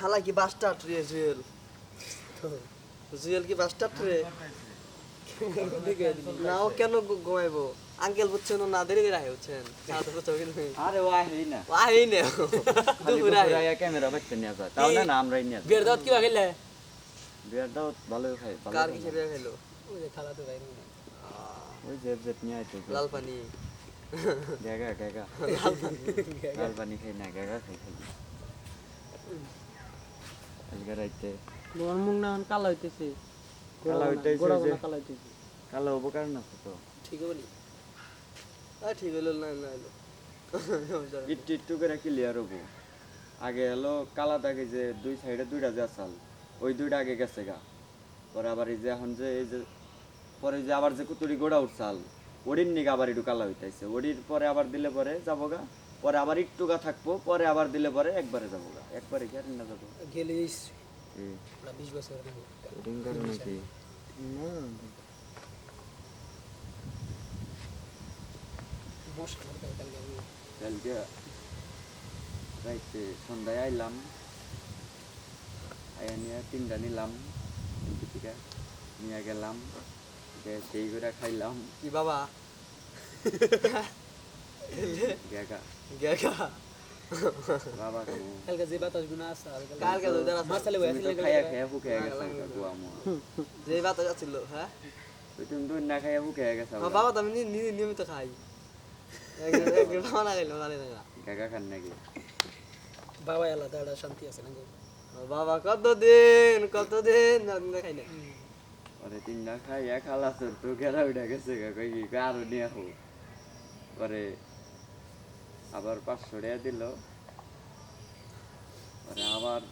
শালা কি বাস্টার্ড রে জুয়েল? জুয়েল কি বাস্টার্ড রে? না ও কেন ঘুমাইবো? আঙ্কেল বুঝছেন না দেরি বুঝছ কিন্তু আরে ও আহেই না। আই নে। খালি দুপুরে আয়। আয়া ক্যামেরা বাইতে নিয়ে তাহলে না আমরাই নিয়ে যাই বিয়ের দাওয়াত কি খেলে বিয়ার দাও ভালোই খাই ভালো কার খাই। হিসেবে খেলো ওই যে খালা তো ভাই ওই জেব জেব নিয়ে আইতে লাল পানি গেগা গেগা লাল পানি খাই না গেগা খাই খালি। আজকে রাইতে তোমার মুখ না এখন কালো হইতেছে। কালো হইতেছে গোড়া যে। গোড়া কালো হইতেছে। কালো উপকার না তো? ঠিক বলি। আ ঠিক হলো না না হলো একটু একটু করে ক্লিয়ার হব। আগে হলো কালা দাগে যে দুই সাইডে দুইটা যে আসাল ওই দুইটা আগে গেছে গা। পরে আবার এই যে এখন যে এই যে পরে যে আবার যে কুতুরি গোড়া উঠছাল ওডির নিগে আবার একটু কালা হইতেছে ওডির পরে আবার দিলে পরে যাব গা। পরে আবার একটু গা থাকব পরে আবার দিলে পরে একবারে যাব গা। একবারে কি আর না যাব গেলে বিশ বছর নাকি? কালকে রাইতে সন্ধ্যায় আইলাম। আয়া নিয়ে তিনটা নিলাম তিনটে নিয়ে গেলাম। সেই করে খাইলাম। কি বাবা? গেগা গেগা বাবা কালকে যে বাতাস গুনা আছে কালকে তো বয়ে তুমি তো আসলে খাইয়া খাইয়া ফুকে গেছে গুয়া মুয়া যে বাতা যাচ্ছিল হ্যাঁ তুই তুমি দুই না খাইয়া ফুকে গেছে বাবা তো আমি নিয়মিত খাই জানি খান নাকি বাবা আলাদা একটা শান্তি আছে না বাবা কতদিন কতদিন না খাই না খাইয়া তো গেরা উঠে গেছে কই কি আবার পাঁচশো টাকা দিল। আবার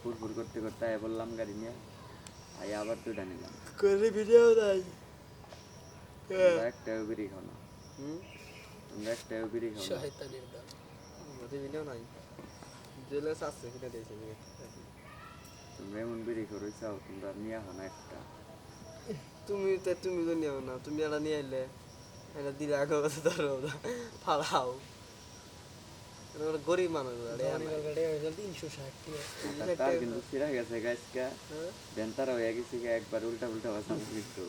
ফুরফুর করতে করতে আয় বললাম গাড়ি নিয়ে আই আবার দুটা নিলাম। করে ভিডিও নাই? তোমরা একটা বিড়ি খাও না। তোমরা একটা বিড়ি খাও না। শয়তানের দল। ভিডিও নাই? জেলে আছে কিনে দিয়েছে তোমরা এমন বিড়ি করেছাও তোমরা নিয়ে হো না একটা। তুমি তো তুমি তো নিও না তুমি এটা নিয়ে আইলে। এটা দিলে আগে কথা ধরো ফাড়াও এটা গরিব মানুষ তিনশো এটা জওয়ানি নাই। গলগাটে গেল 360 টাকা। তার কিন্তু সিরা গেছে গাছকা হ্যাঁ? তারা হয়ে গেছে একবার উল্টা উল্টা বাসা কিন্তু